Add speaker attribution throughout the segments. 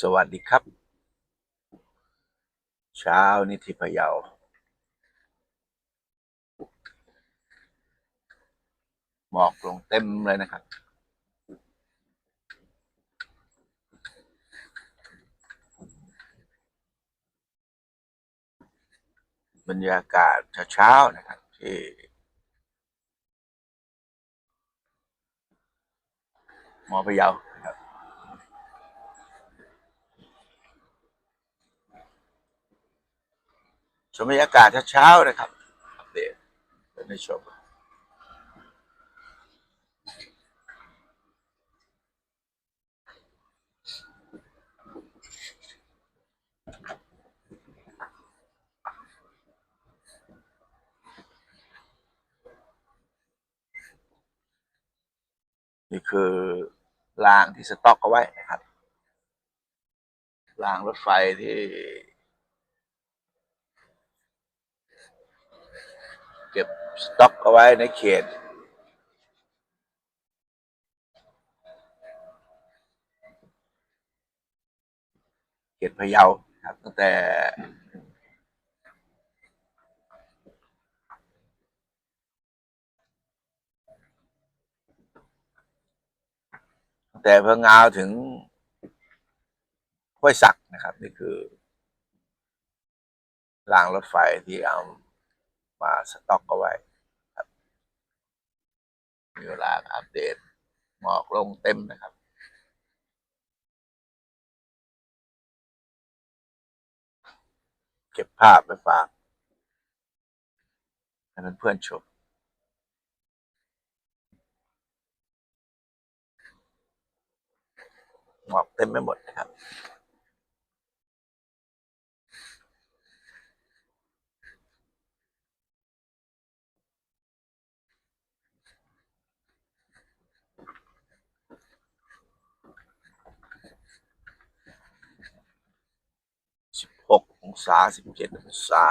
Speaker 1: สวัสดีครับ เช้านี้ที่พะเยา หมอกลงเต็มเลยนะครับ บรรยากาศเช้าๆนะครับ ที่มอพะเยานะครับ ชมบรรยากาศเช้าๆนะครับอัปเดตเป็นในชมนี่คือรางที่สต็อกเอาไว้นะครับรางรถไฟที่ เก็บสต็อกเอาไว้ในเขต เขตพะเยาครับตั้งแต่แต่พะงาวถึงห้วยสักนะครับ นี่คือรางรถไฟที่เอา มาสต็อกเอาไว้ครับมีเวลาอัปเดตหมอกลงเต็มนะครับเก็บภาพไปฝากให้เพื่อนๆชมหมอกเต็มไม่หมดนะครับ สิบหก องศาสิบเจ็ดองศา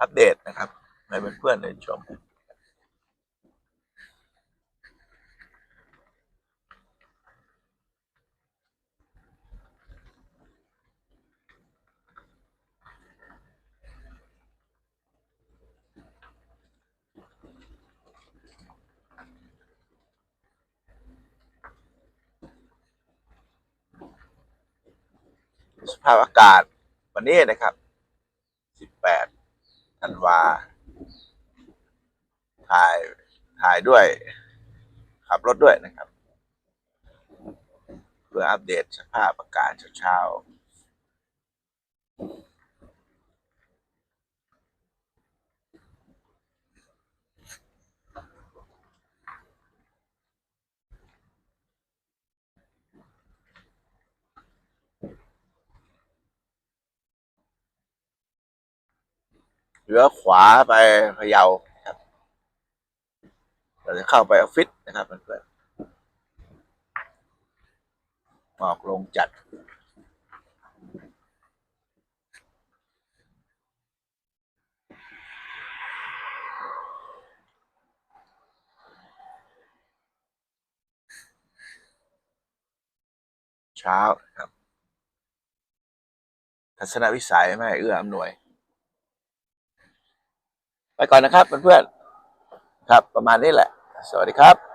Speaker 1: อัปเดตนะครับให้เพื่อนๆได้ชม สภาพอากาศวันนี้นะครับ 18ธันวา ถ่ายถ่ายด้วย ขับรถด้วยนะครับ เพื่ออัปเดตสภาพอากาศเช้าๆ เหลือขวาไปพะเยาครับเราจะเข้าไปออฟฟิศนะครับเพื่อนๆหมอกลงจัดเช้าครับ ทัศนวิสัยไม่เอื้ออำนวย ไปก่อนนะครับเพื่อนๆครับประมาณนี้แหละ สวัสดีครับ